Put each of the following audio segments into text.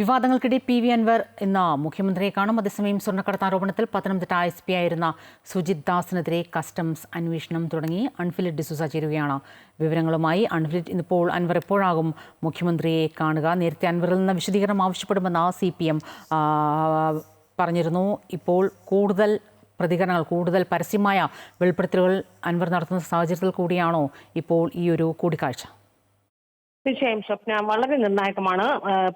വിവാദങ്ങൾക്കിടെ P V Anwar ഇന്ന് മുഖ്യമന്ത്രിയെ കാണും. അതേസമയം സ്വർണക്കടത്ത് ആരോപണത്തിൽ പത്തനംതിട്ട എസ് പി ആയിരുന്ന സുജിത് ദാസിനെതിരെ കസ്റ്റംസ് അന്വേഷണം തുടങ്ങി. അൺഫിലിറ്റ് ഡിസൂസ ചേരുകയാണ്. വിവരങ്ങളുമായി അൺഫിലിറ്റ് ഇന്നിപ്പോൾ അൻവർ എപ്പോഴാകും മുഖ്യമന്ത്രിയെ കാണുക? നേരത്തെ അൻവറിൽ നിന്ന് വിശദീകരണം ആവശ്യപ്പെടുമെന്ന് സി പി എം പറഞ്ഞിരുന്നു. ഇപ്പോൾ കൂടുതൽ പ്രതികരണങ്ങൾ കൂടുതൽ പരസ്യമായ വെളിപ്പെടുത്തലുകൾ അൻവർ നടത്തുന്ന സാഹചര്യത്തിൽ കൂടിയാണോ ഇപ്പോൾ ഈ ഒരു കൂടിക്കാഴ്ച? തീർച്ചയായും സ്വപ്ന വളരെ നിർണായകമാണ്.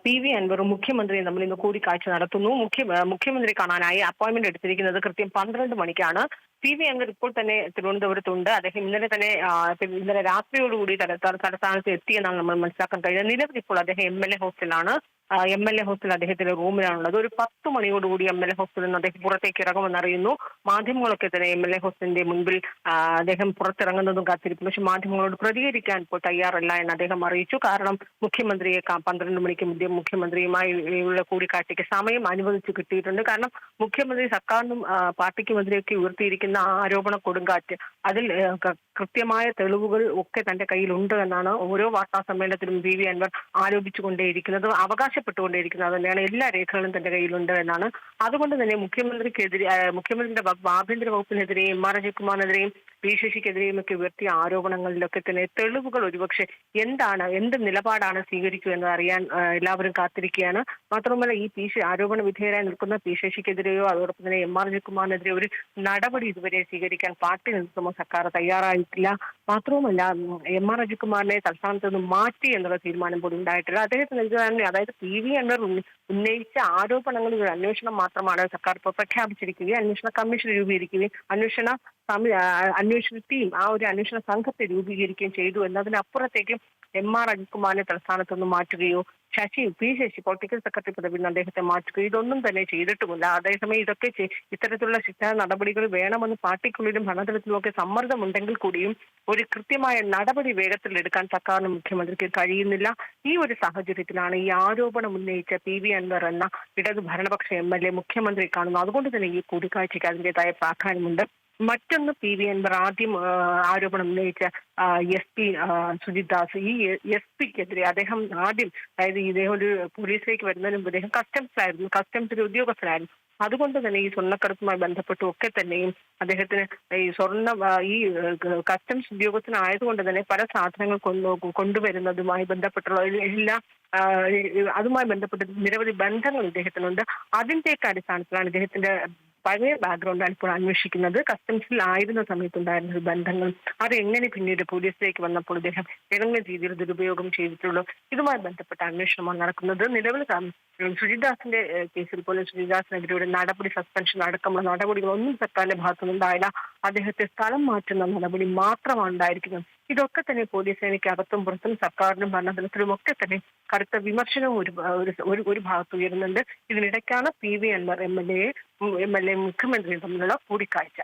പി വി അൻവറും മുഖ്യമന്ത്രിയും തമ്മിൽ ഇന്ന് കൂടിക്കാഴ്ച നടത്തുന്നു. മുഖ്യ മുഖ്യമന്ത്രി കാണാനായി അപ്പോയിന്റ്മെന്റ് എടുത്തിരിക്കുന്നത് കൃത്യം പന്ത്രണ്ട് മണിക്കാണ്. പി വി അൻവർ ഇപ്പോൾ തന്നെ തിരുവനന്തപുരത്തുണ്ട് അദ്ദേഹം ഇന്നലെ തന്നെ ഇന്നലെ രാത്രിയോടുകൂടി തല- തല- തലസ്ഥാനത്ത് എത്തിയെന്നാണ് നമ്മൾ മനസ്സിലാക്കാൻ കഴിയുന്നത്. നിലവിൽ ഇപ്പോൾ അദ്ദേഹം എം എൽ എ ഹോസ്റ്റലാണ്. എം എൽ എ ഹോസ്റ്റൽ അദ്ദേഹത്തിന്റെ റൂമിലാണുള്ളത്. ഒരു പത്ത് മണിയോടുകൂടി എം എൽ എ ഹോസ്റ്റലിൽ നിന്ന് അദ്ദേഹം പുറത്തേക്ക് ഇറങ്ങുമെന്ന് അറിയുന്നു മാധ്യമങ്ങളൊക്കെ തന്നെ എം എൽ എ ഹോസ്റ്റലിന്റെ മുൻപിൽ അദ്ദേഹം പുറത്തിറങ്ങുന്നതും കാത്തിരിക്കും പക്ഷെ മാധ്യമങ്ങളോട് പ്രതികരിക്കാൻ ഇപ്പോൾ തയ്യാറല്ല എന്ന് അദ്ദേഹം അറിയിച്ചു. കാരണം മുഖ്യമന്ത്രിയെ പന്ത്രണ്ട് മണിക്ക് മുഖ്യമന്ത്രിയുമായി ഉള്ള കൂടിക്കാഴ്ചയ്ക്ക് സമയം അനുവദിച്ചു കിട്ടിയിട്ടുണ്ട്. കാരണം മുഖ്യമന്ത്രി സർക്കാരിനും പാർട്ടിക്കുമെതിരെയൊക്കെ ഉയർത്തിയിരിക്കുന്ന ആ ആരോപണ കൊടുങ്കാറ്റ്. അതിൽ കൃത്യമായ തെളിവുകൾ ഒക്കെ തന്റെ കയ്യിലുണ്ട് എന്നാണ് ഓരോ വാർത്താ സമ്മേളനത്തിലും പി വി അൻവർ ആരോപിച്ചുകൊണ്ടേയിരിക്കുന്നത് അവകാശപ്പെട്ടുകൊണ്ടേയിരിക്കുന്നത് തന്നെയാണ് എല്ലാ രേഖകളും തന്റെ കയ്യിലുണ്ട് എന്നാണ്. അതുകൊണ്ട് തന്നെ മുഖ്യമന്ത്രിക്കെതിരെ മുഖ്യമന്ത്രിയുടെ ആഭ്യന്തര വകുപ്പിനെതിരെയും എം ആർ അജയ്കുമാറിനെതിരെയും പി ശശിക്കെതിരെയും ഒക്കെ ഉയർത്തിയ ആരോപണങ്ങളിലൊക്കെ തന്നെ തെളിവുകൾ ഒരുപക്ഷെ എന്താണ് എന്ത് നിലപാടാണ് സ്വീകരിക്കുക എന്ന് അറിയാൻ എല്ലാവരും കാത്തിരിക്കുകയാണ്. മാത്രമല്ല ഈ പി ആരോപണ വിധേയരായി നിൽക്കുന്ന പി ശശിക്കെതിരെയോ അതോടൊപ്പം തന്നെ എം ആർ അജയ്കുമാറിനെതിരെ ഒരു നടപടി ഇതുവരെ സ്വീകരിക്കാൻ പാർട്ടി നേതൃത്വമോ സർക്കാർ തയ്യാറായിട്ടില്ല. മാത്രവുമല്ല എം ആർ അജികുമാറിനെ തൽസ്ഥാനത്ത് നിന്ന് മാറ്റി എന്നുള്ള തീരുമാനം പോലും ഉണ്ടായിട്ടില്ല അദ്ദേഹത്തിന് തന്നെ അതായത് പി വി അൻവർ ഉന്നയിച്ച ആരോപണങ്ങൾ ഒരു അന്വേഷണം മാത്രമാണ് സർക്കാർ ഇപ്പോൾ പ്രഖ്യാപിച്ചിരിക്കുകയും അന്വേഷണ കമ്മീഷൻ രൂപീകരിക്കുകയും അന്വേഷണ അന്വേഷണ ടീം ആ ഒരു അന്വേഷണ സംഘത്തെ രൂപീകരിക്കുകയും ചെയ്തു എന്നതിനപ്പുറത്തേക്കും എം ആർ അജിത്കുമാറിനെ തലസ്ഥാനത്ത് നിന്ന് മാറ്റുകയോ Sasi P Sasi political secretary പദവിയിൽ നിന്ന് അദ്ദേഹത്തെ മാറ്റുകയോ ഇതൊന്നും തന്നെ ചെയ്തിട്ടുമില്ല. അതേസമയം ഇതൊക്കെ ഇത്തരത്തിലുള്ള ശിക്ഷാ നടപടികൾ വേണമെന്ന് പാർട്ടിക്കുള്ളിലും ഭരണതലത്തിലും ഒക്കെ സമ്മർദ്ദമുണ്ടെങ്കിൽ കൂടിയും ഒരു കൃത്യമായ നടപടി വേഗത്തിൽ എടുക്കാൻ സർക്കാരിന് മുഖ്യമന്ത്രിക്ക് കഴിയുന്നില്ല. ഈ ഒരു സാഹചര്യത്തിലാണ് ഈ ആരോപണം ഉന്നയിച്ച പി വി അൻവർ എന്ന ഇടതു ഭരണപക്ഷ എം എൽ എ മുഖ്യമന്ത്രി കാണുന്നത്. അതുകൊണ്ട് തന്നെ ഈ കൂടിക്കാഴ്ചയ്ക്ക് അതിന്റെതായ പ്രാധാന്യമുണ്ട്. മറ്റൊന്ന് പി വി അൻവർ ആദ്യം ആരോപണം ഉന്നയിച്ച എസ് പി സുജിത് ദാസ്. ഈ എസ് പിക്കെതിരെ അദ്ദേഹം ആദ്യം അതായത് ഇദ്ദേഹം ഒരു പോലീസിലേക്ക് വരുന്നതിന് മുമ്പ് ഇദ്ദേഹം കസ്റ്റംസിലായിരുന്നു കസ്റ്റംസിലെ ഉദ്യോഗസ്ഥനായിരുന്നു. അതുകൊണ്ട് തന്നെ ഈ സ്വർണക്കടത്തുമായി ബന്ധപ്പെട്ടും ഒക്കെ തന്നെയും അദ്ദേഹത്തിന് ഈ സ്വർണ ഈ കസ്റ്റംസ് ഉദ്യോഗസ്ഥനായതുകൊണ്ട് തന്നെ പല സാധനങ്ങൾ കൊണ്ടു കൊണ്ടുവരുന്നതുമായി ബന്ധപ്പെട്ടുള്ള എല്ലാ അതുമായി ബന്ധപ്പെട്ട് നിരവധി ബന്ധങ്ങൾ ഇദ്ദേഹത്തിനുണ്ട്. അതിന്റെയൊക്കെ അടിസ്ഥാനത്തിലാണ് ഇദ്ദേഹത്തിന്റെ പഴയ ബാക്ക്ഗ്രൗണ്ടാണ് ഇപ്പോൾ അന്വേഷിക്കുന്നത്. കസ്റ്റംസിൽ ആയിരുന്ന സമയത്തുണ്ടായിരുന്ന ബന്ധങ്ങൾ. അത് എങ്ങനെ പിന്നീട് പോലീസിലേക്ക് വന്നപ്പോൾ ഇദ്ദേഹം ഏതെങ്കിലും രീതിയിൽ ദുരുപയോഗം ചെയ്തിട്ടുള്ളൂ. ഇതുമായി ബന്ധപ്പെട്ട അന്വേഷണമാണ് നടക്കുന്നത്. നിലവിൽ സുജിദാസിന്റെ കേസിൽ പോലും സുജിദാസിനെതിരെ ഒരു നടപടി സസ്പെൻഷൻ അടക്കമുള്ള നടപടികളൊന്നും സർക്കാരിന്റെ ഭാഗത്തുനിന്നുണ്ടായില്ല. അദ്ദേഹത്തെ സ്ഥലം മാറ്റുന്ന നടപടി മാത്രമാണ് ഉണ്ടായിരിക്കുന്നത്. ഇതൊക്കെ തന്നെ പോലീസ് സേനയ്ക്കകത്തും പുറത്തും സർക്കാരിനും ഭരണതലത്തിലും ഒക്കെ തന്നെ കടുത്ത വിമർശനവും ഒരു ഒരു ഭാഗത്ത് ഉയരുന്നുണ്ട്. ഇതിനിടയ്ക്കാണ് P V Anvar M L A M L A മുഖ്യമന്ത്രിയും തമ്മിലുള്ള കൂടിക്കാഴ്ച.